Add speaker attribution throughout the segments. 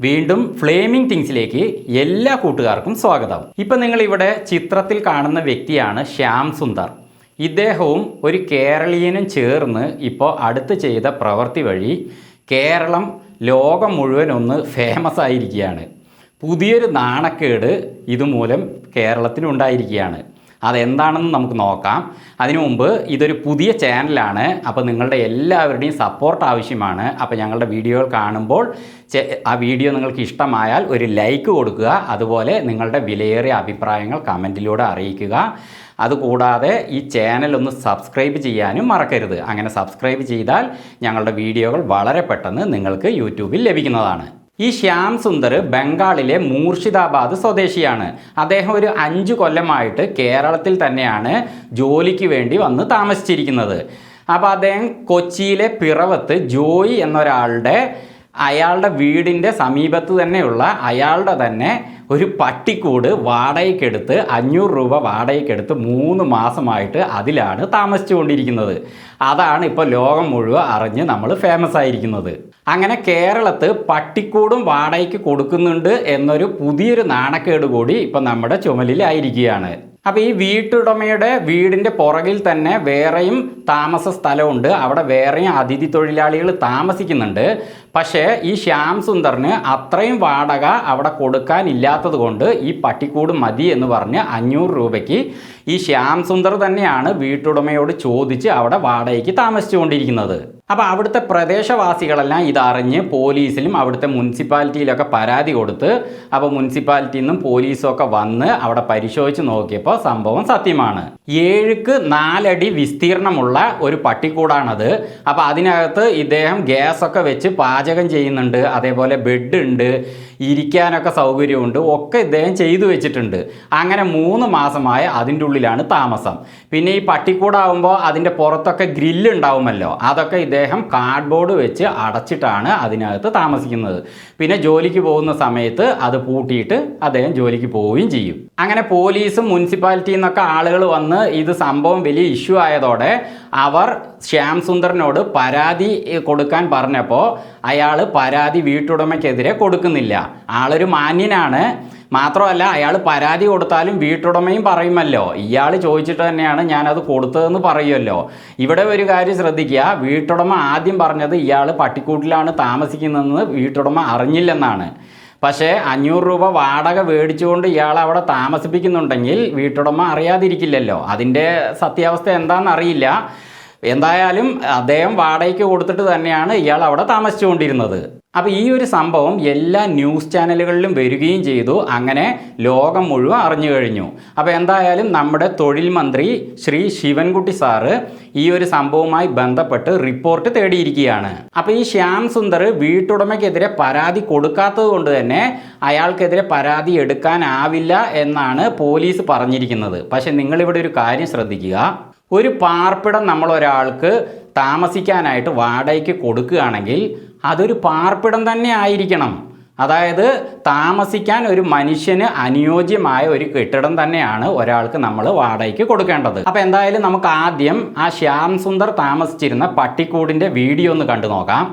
Speaker 1: വീണ്ടും ഫ്ലേമിംഗ് തിങ്സിലേക്ക് എല്ലാ കൂട്ടുകാർക്കും സ്വാഗതം. ഇപ്പം നിങ്ങൾ ഇവിടെ ചിത്രത്തിൽ കാണുന്ന വ്യക്തിയാണ് ശ്യാം സുന്ദർ. ഇദ്ദേഹവും ഒരു കേരളീയനും ചേർന്ന് ഇപ്പോൾ അടുത്ത് ചെയ്ത പ്രവൃത്തി വഴി കേരളം ലോകം മുഴുവൻ ഒന്ന് ഫേമസ് ആയിരിക്കുകയാണ്. പുതിയൊരു നാണക്കേട് ഇതുമൂലം കേരളത്തിനുണ്ടായിരിക്കുകയാണ്. അതെന്താണെന്ന് നമുക്ക് നോക്കാം. അതിനു മുമ്പ് ഇതൊരു പുതിയ ചാനലാണ്. അപ്പോൾ നിങ്ങളുടെ എല്ലാവരുടെയും സപ്പോർട്ട് ആവശ്യമാണ്. അപ്പോൾ ഞങ്ങളുടെ വീഡിയോകൾ കാണുമ്പോൾ ആ വീഡിയോ നിങ്ങൾക്ക് ഇഷ്ടമായാൽ ഒരു ലൈക്ക് കൊടുക്കുക. അതുപോലെ നിങ്ങളുടെ വിലയേറിയ അഭിപ്രായങ്ങൾ കമന്റിലൂടെ അറിയിക്കുക. അതുകൂടാതെ ഈ ചാനൽ ഒന്ന് സബ്സ്ക്രൈബ് ചെയ്യാനും മറക്കരുത്. അങ്ങനെ സബ്സ്ക്രൈബ് ചെയ്താൽ ഞങ്ങളുടെ വീഡിയോകൾ വളരെ പെട്ടെന്ന് നിങ്ങൾക്ക് യൂട്യൂബിൽ ലഭിക്കുന്നതാണ്. ഈ ശ്യാം സുന്ദർ ബംഗാളിലെ മൂർഷിദാബാദ് സ്വദേശിയാണ്. അദ്ദേഹം ഒരു അഞ്ചു കൊല്ലമായിട്ട് കേരളത്തിൽ തന്നെയാണ് ജോലിക്ക് വേണ്ടി വന്ന് താമസിച്ചിരിക്കുന്നത്. അപ്പോൾ അദ്ദേഹം കൊച്ചിയിലെ പിറവത്ത് ജോയി എന്നൊരാളുടെ അയാളുടെ വീടിന്റെ സമീപത്ത് തന്നെയുള്ള അയാളുടെ തന്നെ ഒരു പട്ടിക്കൂട് വാടകയ്ക്കെടുത്ത് അഞ്ഞൂറ് രൂപ വാടകയ്ക്കെടുത്ത് മൂന്ന് മാസമായിട്ട് അതിലാണ് താമസിച്ചുകൊണ്ടിരിക്കുന്നത്. അതാണ് ഇപ്പോൾ ലോകം മുഴുവൻ അറിഞ്ഞ് നമ്മൾ ഫേമസ് ആയിരിക്കുന്നത്. അങ്ങനെ കേരളത്ത് പട്ടിക്കൂടും വാടകയ്ക്ക് കൊടുക്കുന്നുണ്ട് എന്നൊരു പുതിയൊരു നാണക്കേട് കൂടി ഇപ്പം നമ്മുടെ ചുമലിലായിരിക്കുകയാണ് അപ്പോൾ ഈ വീട്ടുടമയുടെ വീടിന്റെ പുറകിൽ തന്നെ വേറെയും താമസ സ്ഥലമുണ്ട്. അവിടെ വേറെയും അതിഥി തൊഴിലാളികൾ താമസിക്കുന്നുണ്ട്. പക്ഷേ ഈ ശ്യാം സുന്ദറിന് അത്രയും വാടക അവിടെ കൊടുക്കാനില്ലാത്തത് കൊണ്ട് ഈ പട്ടിക്കൂട് മതി എന്ന് പറഞ്ഞ് അഞ്ഞൂറ് രൂപയ്ക്ക് ഈ ശ്യാം സുന്ദർ തന്നെയാണ് വീട്ടുടമയോട് ചോദിച്ച് അവിടെ വാടകയ്ക്ക് താമസിച്ചുകൊണ്ടിരിക്കുന്നത്. അപ്പോൾ അവിടുത്തെ പ്രദേശവാസികളെല്ലാം ഇതറിഞ്ഞ് പോലീസിലും അവിടുത്തെ മുനിസിപ്പാലിറ്റിയിലൊക്കെ പരാതി കൊടുത്ത് അപ്പോൾ മുനിസിപ്പാലിറ്റിയിൽ നിന്നും പോലീസും ഒക്കെ വന്ന് അവിടെ പരിശോധിച്ച് നോക്കിയപ്പോൾ സംഭവം സത്യമാണ്. ഏഴുക്ക് നാലടി വിസ്തീർണമുള്ള ഒരു പട്ടിക്കൂടാണത്. അപ്പോൾ അതിനകത്ത് ഇദ്ദേഹം ഗ്യാസൊക്കെ വെച്ച് പാചകം ചെയ്യുന്നുണ്ട്. അതേപോലെ ബെഡ് ഉണ്ട്. ഇരിക്കാനൊക്കെ സൗകര്യമുണ്ട്. ഒക്കെ ഇദ്ദേഹം ചെയ്തു വെച്ചിട്ടുണ്ട്. അങ്ങനെ മൂന്ന് മാസമായ അതിന്റെ ഉള്ളിലാണ് താമസം. പിന്നെ ഈ പട്ടിക്കൂടാവുമ്പോൾ അതിന്റെ പുറത്തൊക്കെ ഗ്രില്ല് ഉണ്ടാവുമല്ലോ അതൊക്കെ ഇദ്ദേഹം കാർഡ്ബോർഡ് വെച്ച് അടച്ചിട്ടാണ് അതിനകത്ത് താമസിക്കുന്നത്. പിന്നെ ജോലിക്ക് പോകുന്ന സമയത്ത് അത് പൂട്ടിയിട്ട് അദ്ദേഹം ജോലിക്ക് പോവുകയും ചെയ്യും. അങ്ങനെ പോലീസും മുനിസിപ്പാലിറ്റിയിൽ നിന്നൊക്കെ ആളുകൾ വന്ന് ഇത് സംഭവം വലിയ ഇഷ്യൂ ആയതോടെ അവർ ശ്യാം സുന്ദറിനോട് പരാതി കൊടുക്കാൻ പറഞ്ഞപ്പോൾ അയാൾ പരാതി വീട്ടുടമയ്ക്കെതിരെ കൊടുക്കുന്നില്ല. ആളൊരു മാന്യനാണ്. മാത്രമല്ല അയാൾ പരാതി കൊടുത്താലും വീട്ടുടമയും പറയുമല്ലോ. ഇയാൾ ചോദിച്ചിട്ട് തന്നെയാണ് ഞാനത് കൊടുത്തതെന്ന് പറയുമല്ലോ. ഇവിടെ ഒരു കാര്യം ശ്രദ്ധിക്കുക. വീട്ടുടമ ആദ്യം പറഞ്ഞത് ഇയാൾ പട്ടിക്കൂട്ടിലാണ് താമസിക്കുന്നതെന്ന് വീട്ടുടമ അറിഞ്ഞില്ലെന്നാണ്. പക്ഷേ അഞ്ഞൂറ് രൂപ വാടക മേടിച്ചുകൊണ്ട് ഇയാൾ അവിടെ താമസിപ്പിക്കുന്നുണ്ടെങ്കിൽ വീട്ടുടമ അറിയാതിരിക്കില്ലല്ലോ. അതിന്റെ സത്യാവസ്ഥ എന്താണെന്ന് അറിയില്ല എന്തായാലും അദ്ദേഹം വാടകയ്ക്ക് കൊടുത്തിട്ട് തന്നെയാണ് ഇയാൾ അവിടെ താമസിച്ചുകൊണ്ടിരുന്നത്. അപ്പോൾ ഈ ഒരു സംഭവം എല്ലാ ന്യൂസ് ചാനലുകളിലും വരികയും ചെയ്തു. അങ്ങനെ ലോകം മുഴുവൻ അറിഞ്ഞു കഴിഞ്ഞു. അപ്പോൾ എന്തായാലും നമ്മുടെ തൊഴിൽ മന്ത്രി ശ്രീ ശിവൻകുട്ടി സാറ് ഈ ഒരു സംഭവവുമായി ബന്ധപ്പെട്ട് റിപ്പോർട്ട് തേടിയിരിക്കുകയാണ്. അപ്പോൾ ഈ ശ്യാം സുന്ദർ വീട്ടുടമയ്ക്കെതിരെ പരാതി കൊടുക്കാത്തത് കൊണ്ട് തന്നെ അയാൾക്കെതിരെ പരാതി എടുക്കാനാവില്ല എന്നാണ് പോലീസ് പറഞ്ഞിരിക്കുന്നത്. പക്ഷേ നിങ്ങളിവിടെ ഒരു കാര്യം ശ്രദ്ധിക്കുക. ഒരു പാർപ്പിടം നമ്മൾ ഒരാൾക്ക് താമസിക്കാനായിട്ട് വാടകയ്ക്ക് കൊടുക്കുകയാണെങ്കിൽ അതൊരു പാർപ്പിടം തന്നെ ആയിരിക്കണം. അതായത് താമസിക്കാൻ ഒരു മനുഷ്യന് അനുയോജ്യമായ ഒരു കെട്ടിടം തന്നെയാണ് ഒരാൾക്ക് നമ്മൾ വാടകയ്ക്ക് കൊടുക്കേണ്ടത്. അപ്പോൾ എന്തായാലും നമുക്ക് ആദ്യം ആ ശ്യാം സുന്ദർ താമസിച്ചിരുന്ന പട്ടിക്കൂടിന്റെ വീഡിയോ ഒന്ന് കണ്ടു നോക്കാം.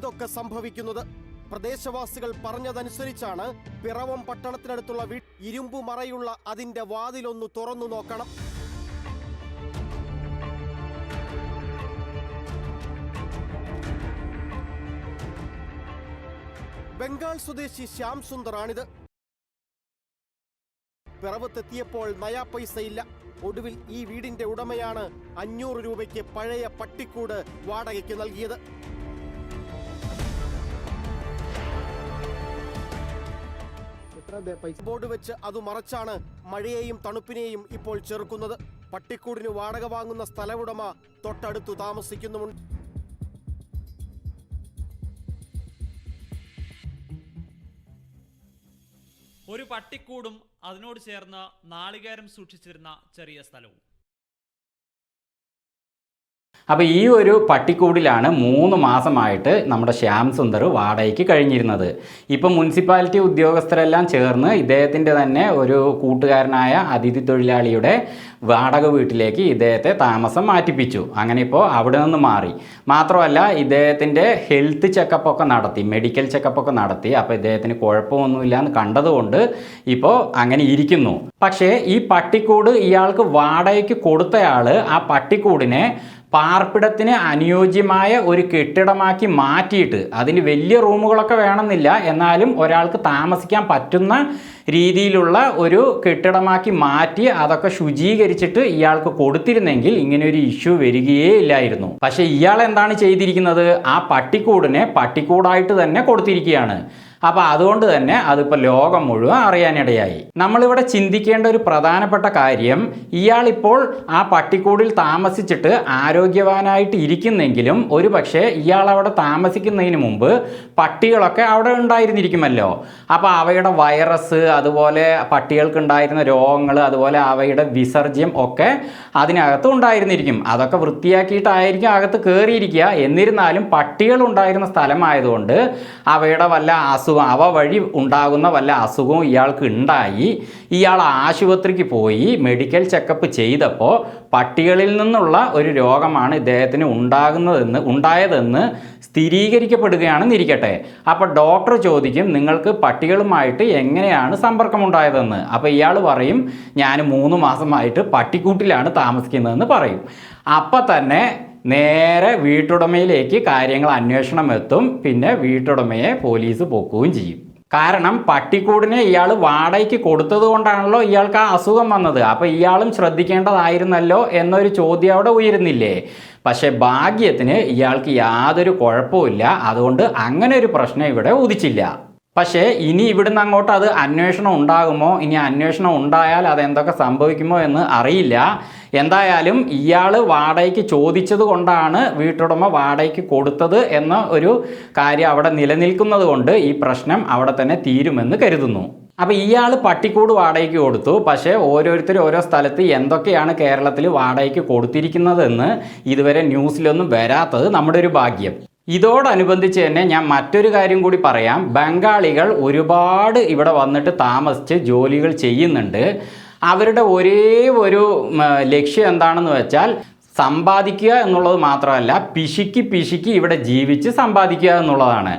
Speaker 2: ഇതൊക്കെ സംഭവിക്കുന്നത്. പ്രദേശവാസികൾ പറഞ്ഞതനുസരിച്ചാണ് പിറവം പട്ടണത്തിനടുത്തുള്ള വീ ഇരുമ്പു മറയുള്ള അതിന്റെ വാതിലൊന്ന് തുറന്നു നോക്കണം. ബംഗാൾ സ്വദേശി ശ്യാം സുന്ദറാണിത്. പിറവത്തെത്തിയപ്പോൾ നയാ പൈസ ഇല്ല ഒടുവിൽ ഈ വീടിന്റെ ഉടമയാണ് അഞ്ഞൂറ് രൂപയ്ക്ക് പഴയ പട്ടിക്കൂട് വാടകയ്ക്ക് നൽകിയത്. ബോർഡ് വെച്ച് അത് മറച്ചാണ് മഴയെയും തണുപ്പിനെയും ഇപ്പോൾ ചെറുക്കുന്നത്. പട്ടിക്കൂടിന് വാടക വാങ്ങുന്ന സ്ഥലവുടമ തൊട്ടടുത്തു താമസിക്കുന്നുമുണ്ട്.
Speaker 3: ഒരു പട്ടിക്കൂടും അതിനോട് ചേർന്ന് നാളികേരം സൂക്ഷിച്ചിരുന്ന ചെറിയ സ്ഥലവും.
Speaker 1: അപ്പോൾ ഈ ഒരു പട്ടിക്കൂടിലാണ് മൂന്ന് മാസമായിട്ട് നമ്മുടെ ശ്യാം സുന്ദർ വാടകയ്ക്ക് കഴിഞ്ഞിരുന്നത്. ഇപ്പം മുനിസിപ്പാലിറ്റി ഉദ്യോഗസ്ഥരെല്ലാം ചേർന്ന് ഇദ്ദേഹത്തിന്റെ തന്നെ ഒരു കൂട്ടുകാരനായ അതിഥി തൊഴിലാളിയുടെ വാടക വീട്ടിലേക്ക് ഇദ്ദേഹത്തെ താമസം മാറ്റിപ്പിച്ചു. അങ്ങനെ ഇപ്പോൾ അവിടെ നിന്ന് മാറി. മാത്രമല്ല ഇദ്ദേഹത്തിന്റെ ഹെൽത്ത് ചെക്കപ്പൊക്കെ നടത്തി മെഡിക്കൽ ചെക്കപ്പൊക്കെ നടത്തി. അപ്പോൾ ഇദ്ദേഹത്തിന് കുഴപ്പമൊന്നുമില്ല എന്ന് കണ്ടതുകൊണ്ട് ഇപ്പോൾ അങ്ങനെ ഇരിക്കുന്നു. പക്ഷേ ഈ പട്ടിക്കൂട് ഇയാൾക്ക് വാടകയ്ക്ക് കൊടുത്തയാൾ ആ പട്ടിക്കൂടിനെ പാർപ്പിടത്തിന് അനുയോജ്യമായ ഒരു കെട്ടിടമാക്കി മാറ്റിയിട്ട് അതിന് വലിയ റൂമുകളൊക്കെ വേണമെന്നില്ല. എന്നാലും ഒരാൾക്ക് താമസിക്കാൻ പറ്റുന്ന രീതിയിലുള്ള ഒരു കെട്ടിടമാക്കി മാറ്റി അതൊക്കെ ശുചീകരിച്ചിട്ട് ഇയാൾക്ക് കൊടുത്തിരുന്നെങ്കിൽ ഇങ്ങനെ ഒരു ഇഷ്യൂ വരികയേ ഇല്ലായിരുന്നു. പക്ഷേ ഇയാൾ എന്താണ് ചെയ്തിരിക്കുന്നത്? ആ പട്ടിക്കൂടിനെ പട്ടിക്കൂടായിട്ട് തന്നെ കൊടുത്തിരിക്കുകയാണ്. അപ്പോൾ അതുകൊണ്ട് തന്നെ അതിപ്പോൾ ലോകം മുഴുവൻ അറിയാനിടയായി. നമ്മളിവിടെ ചിന്തിക്കേണ്ട ഒരു പ്രധാനപ്പെട്ട കാര്യം ഇയാളിപ്പോൾ ആ പട്ടിക്കൂടിൽ താമസിച്ചിട്ട് ആരോഗ്യവാനായിട്ട് ഇരിക്കുന്നെങ്കിലും ഒരു പക്ഷേ ഇയാൾ അവിടെ താമസിക്കുന്നതിന് മുമ്പ് പട്ടികളൊക്കെ അവിടെ ഉണ്ടായിരുന്നിരിക്കുമല്ലോ. അപ്പോൾ അവയുടെ വൈറസ് അതുപോലെ പട്ടികൾക്ക് ഉണ്ടായിരുന്ന രോഗങ്ങൾ അതുപോലെ അവയുടെ വിസർജ്യം ഒക്കെ അതിനകത്ത് ഉണ്ടായിരുന്നിരിക്കും. അതൊക്കെ വൃത്തിയാക്കിയിട്ടായിരിക്കും അകത്ത് കയറിയിരിക്കുക എന്നിരുന്നാലും പട്ടികൾ ഉണ്ടായിരുന്ന സ്ഥലമായതുകൊണ്ട് അവയുടെ വല്ല അവ വഴി ഉണ്ടാകുന്ന വല്ല അസുഖവും ഇയാൾക്ക് ഉണ്ടായി. ഇയാൾ ആശുപത്രിക്ക് പോയി മെഡിക്കൽ ചെക്കപ്പ് ചെയ്തപ്പോൾ പട്ടികളിൽ നിന്നുള്ള ഒരു രോഗമാണ് ഇദ്ദേഹത്തിന് ഉണ്ടാകുന്നതെന്ന് ഉണ്ടായതെന്ന് സ്ഥിരീകരിക്കപ്പെടുകയാണെന്ന് ഇരിക്കട്ടെ. അപ്പോൾ ഡോക്ടർ ചോദിക്കും നിങ്ങൾക്ക് പട്ടികളുമായിട്ട് എങ്ങനെയാണ് സമ്പർക്കമുണ്ടായതെന്ന്? അപ്പോൾ ഇയാൾ പറയും ഞാൻ മൂന്ന് മാസമായിട്ട് പട്ടിക്കൂട്ടിലാണ് താമസിക്കുന്നതെന്ന് പറയും. അപ്പം തന്നെ നേരെ വീട്ടുടമയിലേക്ക് കാര്യങ്ങൾ അന്വേഷണം എത്തും പിന്നെ വീട്ടുടമയെ പോലീസ് പൊക്കുകയും ചെയ്യും. കാരണം പട്ടിക്കൂടിനെ ഇയാൾ വാടകയ്ക്ക് കൊടുത്തത് കൊണ്ടാണല്ലോ ഇയാൾക്ക് ആ അസുഖം വന്നത്. അപ്പോൾ ഇയാളും ശ്രദ്ധിക്കേണ്ടതായിരുന്നല്ലോ എന്നൊരു ചോദ്യം അവിടെ ഉയരുന്നില്ലേ? പക്ഷേ ഭാഗ്യത്തിന് ഇയാൾക്ക് യാതൊരു കുഴപ്പമില്ല അതുകൊണ്ട് അങ്ങനെ ഒരു പ്രശ്നം ഇവിടെ ഉദിച്ചില്ല. പക്ഷേ ഇനി ഇവിടുന്ന് അങ്ങോട്ട് അത് അന്വേഷണം ഉണ്ടാകുമോ? ഇനി അന്വേഷണം ഉണ്ടായാൽ അതെന്തൊക്കെ സംഭവിക്കുമോ എന്ന് അറിയില്ല. എന്തായാലും ഇയാൾ വാടകയ്ക്ക് ചോദിച്ചത് കൊണ്ടാണ് വീട്ടുടമ വാടകയ്ക്ക് കൊടുത്തത് എന്ന ഒരു കാര്യം അവിടെ നിലനിൽക്കുന്നത് കൊണ്ട് ഈ പ്രശ്നം അവിടെ തന്നെ തീരുമെന്ന് കരുതുന്നു. അപ്പോൾ ഇയാൾ പട്ടിക്കൂട് വാടകയ്ക്ക് കൊടുത്തു. പക്ഷേ ഓരോരുത്തർ ഓരോ സ്ഥലത്ത് എന്തൊക്കെയാണ് കേരളത്തിൽ വാടകയ്ക്ക് കൊടുത്തിരിക്കുന്നതെന്ന് ഇതുവരെ ന്യൂസിലൊന്നും വരാത്തത് നമ്മുടെ ഒരു ഭാഗ്യം. ഇതോടനുബന്ധിച്ച് തന്നെ ഞാൻ മറ്റൊരു കാര്യം കൂടി പറയാം. ബംഗാളികൾ ഒരുപാട് ഇവിടെ വന്നിട്ട് താമസിച്ച് ജോലികൾ ചെയ്യുന്നുണ്ട്. അവരുടെ ഒരേ ഒരു ലക്ഷ്യം എന്താണെന്ന് വെച്ചാൽ സമ്പാദിക്കുക എന്നുള്ളത് മാത്രമല്ല പിശുക്കി പിശുക്കി ഇവിടെ ജീവിച്ച് സമ്പാദിക്കുക എന്നുള്ളതാണ്.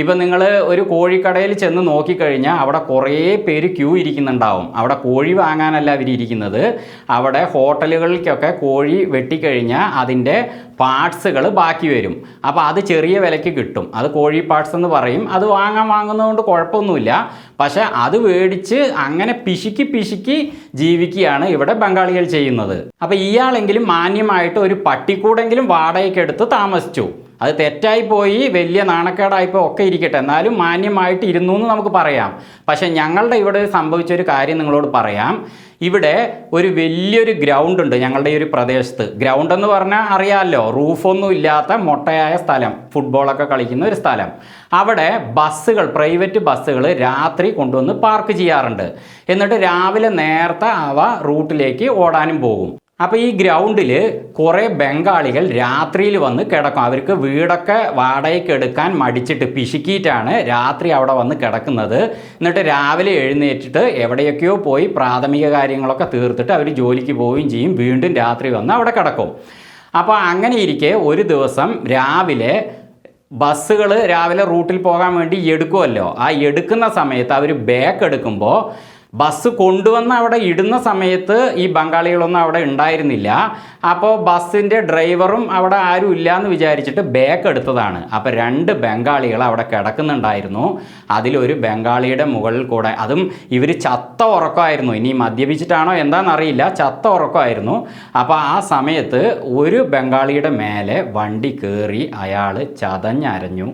Speaker 1: ഇപ്പം നിങ്ങൾ ഒരു കോഴിക്കടയിൽ ചെന്ന് നോക്കിക്കഴിഞ്ഞാൽ അവിടെ കുറേ പേര് ക്യൂ ഇരിക്കുന്നുണ്ടാവും. അവിടെ കോഴി വാങ്ങാനല്ല അവർ ഇരിക്കുന്നത്. അവിടെ ഹോട്ടലുകളിലേക്കൊക്കെ കോഴി വെട്ടിക്കഴിഞ്ഞാൽ അതിന്റെ പാർട്സുകൾ ബാക്കി വരും. അപ്പോൾ അത് ചെറിയ വിലയ്ക്ക് കിട്ടും. അത് കോഴി പാർട്സ് എന്ന് പറയും. അത് വാങ്ങാൻ വാങ്ങുന്നതുകൊണ്ട് കുഴപ്പമൊന്നുമില്ല. പക്ഷേ അത് മേടിച്ച് അങ്ങനെ പിശുക്കി പിശുക്കി ജീവിക്കുകയാണ് ഇവിടെ ബംഗാളികൾ ചെയ്യുന്നത്. അപ്പോൾ ഇയാളെങ്കിലും മാന്യമായിട്ട് ഒരു പട്ടിക്കൂടെങ്കിലും വാടകയ്ക്കെടുത്ത് താമസിച്ചു. അത് തെറ്റായിപ്പോയി വലിയ നാണക്കേടായിപ്പോൾ ഒക്കെ ഇരിക്കട്ടെ. എന്നാലും മാന്യമായിട്ട് ഇരുന്നു എന്ന് നമുക്ക് പറയാം. പക്ഷേ ഞങ്ങളുടെ ഇവിടെ സംഭവിച്ച ഒരു കാര്യം നിങ്ങളോട് പറയാം. ഇവിടെ ഒരു വലിയൊരു ഗ്രൗണ്ട് ഉണ്ട് ഞങ്ങളുടെ ഈ ഒരു പ്രദേശത്ത്. ഗ്രൗണ്ട് എന്ന് പറഞ്ഞാൽ അറിയാമല്ലോ റൂഫൊന്നും ഇല്ലാത്ത മൊട്ടയായ സ്ഥലം. ഫുട്ബോളൊക്കെ കളിക്കുന്ന ഒരു സ്ഥലം. അവിടെ ബസ്സുകൾ പ്രൈവറ്റ് ബസ്സുകൾ രാത്രി കൊണ്ടുവന്ന് പാർക്ക് ചെയ്യാറുണ്ട്. എന്നിട്ട് രാവിലെ നേരത്തെ അവ റൂട്ടിലേക്ക് ഓടാനും പോകും. അപ്പോൾ ഈ ഗ്രൗണ്ടിൽ കുറേ ബംഗാളികൾ രാത്രിയിൽ വന്ന് കിടക്കും. അവർക്ക് വീടൊക്കെ വാടകയ്ക്ക് എടുക്കാൻ മടിച്ചിട്ട് പിശുക്കിയിട്ടാണ് രാത്രി അവിടെ വന്ന് കിടക്കുന്നത്. എന്നിട്ട് രാവിലെ എഴുന്നേറ്റിട്ട് എവിടെയൊക്കെയോ പോയി പ്രാഥമിക കാര്യങ്ങളൊക്കെ തീർത്തിട്ട് അവർ ജോലിക്ക് പോവുകയും ചെയ്യും. വീണ്ടും രാത്രി വന്ന് അവിടെ കിടക്കും. അപ്പോൾ അങ്ങനെ ഇരിക്കെ ഒരു ദിവസം രാവിലെ ബസ്സുകൾ രാവിലെ റൂട്ടിൽ പോകാൻ വേണ്ടി എടുക്കുമല്ലോ ആ എടുക്കുന്ന സമയത്ത് അവർ ബാക്ക് എടുക്കുമ്പോൾ ബസ് കൊണ്ടുവന്ന് അവിടെ ഇടുന്ന സമയത്ത് ഈ ബംഗാളികളൊന്നും അവിടെ ഉണ്ടായിരുന്നില്ല. അപ്പോൾ ബസ്സിന്റെ ഡ്രൈവറും അവിടെ ആരും ഇല്ല എന്ന് വിചാരിച്ചിട്ട് ബാക്ക് എടുത്തതാണ്. അപ്പോൾ രണ്ട് ബംഗാളികൾ അവിടെ കിടക്കുന്നുണ്ടായിരുന്നു. അതിലൊരു ബംഗാളിയുടെ മുകളിൽ കൂടെ അതും ഇവർ ചത്ത ഉറക്കമായിരുന്നു. ഇനി മദ്യപിച്ചിട്ടാണോ എന്താണെന്നറിയില്ല ചത്ത ഉറക്കമായിരുന്നു. അപ്പോൾ ആ സമയത്ത് ഒരു ബംഗാളിയുടെ മേലെ വണ്ടി കയറി അയാൾ ചതഞ്ഞരഞ്ഞു.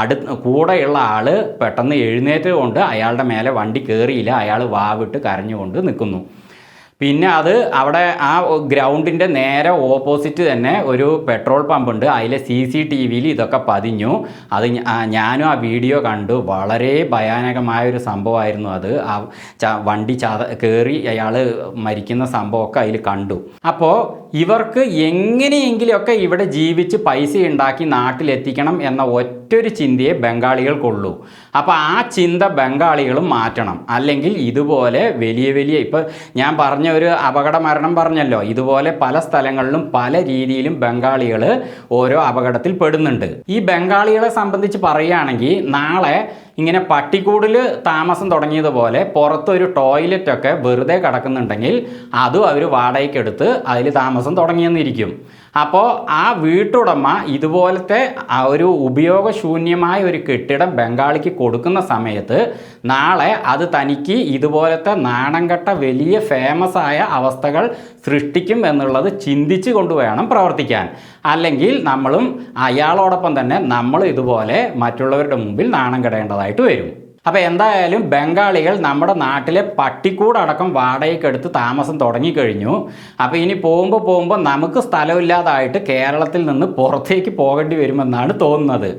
Speaker 1: അടു കൂടെയുള്ള ആൾ പെട്ടെന്ന് എഴുന്നേറ്റ് കൊണ്ട് അയാളുടെ മേലെ വണ്ടി കയറിയില്ല അയാൾ വാവിട്ട് കരഞ്ഞുകൊണ്ട് നിൽക്കുന്നു. പിന്നെ അത് അവിടെ ആ ഗ്രൗണ്ടിന്റെ നേരെ ഓപ്പോസിറ്റ് തന്നെ ഒരു പെട്രോൾ പമ്പ് ഉണ്ട് അതിലെ സി സി ടി വിയിൽ ഇതൊക്കെ പതിഞ്ഞു. അത് ഞാനും ആ വീഡിയോ കണ്ടു. വളരെ ഭയാനകമായ ഒരു സംഭവമായിരുന്നു അത്. ആ വണ്ടി ചത കയറി അയാൾ മരിക്കുന്ന സംഭവമൊക്കെ അതിൽ കണ്ടു. അപ്പോൾ ഇവർക്ക് എങ്ങനെയെങ്കിലുമൊക്കെ ഇവിടെ ജീവിച്ച് പൈസ ഉണ്ടാക്കി നാട്ടിലെത്തിക്കണം എന്ന ഒറ്റൊരു ചിന്തയെ ബംഗാളികൾക്കുള്ളൂ. അപ്പോൾ ആ ചിന്ത ബംഗാളികളും മാറ്റണം. അല്ലെങ്കിൽ ഇതുപോലെ വലിയ വലിയ ഇപ്പോൾ ഞാൻ പറഞ്ഞ ഒരു അപകട മരണം പറഞ്ഞല്ലോ. ഇതുപോലെ പല സ്ഥലങ്ങളിലും പല രീതിയിലും ബംഗാളികൾ ഓരോ അപകടത്തിൽ പെടുന്നുണ്ട്. ഈ ബംഗാളികളെ സംബന്ധിച്ച് പറയുകയാണെങ്കിൽ നാളെ ഇങ്ങനെ പട്ടിക്കൂടിൽ താമസം തുടങ്ങിയതുപോലെ പുറത്തൊരു ടോയ്ലറ്റൊക്കെ വെറുതെ കിടക്കുന്നുണ്ടെങ്കിൽ അതും അവർ വാടകയ്ക്കെടുത്ത് അതിൽ താമസം തുടങ്ങിയെന്നിരിക്കും. അപ്പോൾ ആ വീട്ടുടമ ഇതുപോലത്തെ ഒരു ഉപയോഗശൂന്യമായ ഒരു കെട്ടിടം ബംഗാളിക്ക് കൊടുക്കുന്ന സമയത്ത് നാളെ അത് തനിക്ക് ഇതുപോലത്തെ നാണംകെട്ട വലിയ ഫേമസ് ആയ അവസ്ഥകൾ സൃഷ്ടിക്കും എന്നുള്ളത് ചിന്തിച്ചു കൊണ്ട് വേണം പ്രവർത്തിക്കാൻ. അല്ലെങ്കിൽ നമ്മളും അയാളോടൊപ്പം തന്നെ നമ്മൾ ഇതുപോലെ മറ്റുള്ളവരുടെ മുമ്പിൽ നാണം കെടേണ്ടതായിട്ട് വരും. അപ്പോൾ എന്തായാലും ബംഗാളികൾ നമ്മുടെ നാട്ടിലെ പട്ടിക്കൂടടക്കം വാടകയ്ക്കെടുത്ത് താമസം തുടങ്ങിക്കഴിഞ്ഞു. അപ്പോൾ ഇനി പോകുമ്പോൾ പോകുമ്പോൾ നമുക്ക് സ്ഥലമില്ലാതായിട്ട് കേരളത്തിൽ നിന്ന് പുറത്തേക്ക് പോകേണ്ടി വരുമെന്നാണ് തോന്നുന്നത്.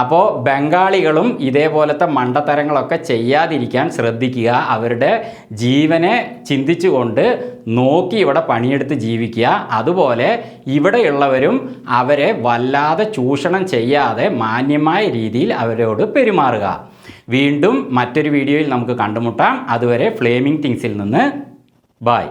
Speaker 1: അപ്പോൾ ബംഗാളികളും ഇതേപോലത്തെ മണ്ടത്തരങ്ങളൊക്കെ ചെയ്യാതിരിക്കാൻ ശ്രദ്ധിക്കുക. അവരുടെ ജീവനെ ചിന്തിച്ചുകൊണ്ട് നോക്കി ഇവിടെ പണിയെടുത്ത് ജീവിക്കുക. അതുപോലെ ഇവിടെയുള്ളവരും അവരെ വല്ലാതെ ചൂഷണം ചെയ്യാതെ മാന്യമായ രീതിയിൽ അവരോട് പെരുമാറുക. വീണ്ടും മറ്റൊരു വീഡിയോയിൽ നമുക്ക് കണ്ടുമുട്ടാം. അതുവരെ ഫ്ലേമിംഗ് തിങ്സിൽ നിന്ന്. ബായ്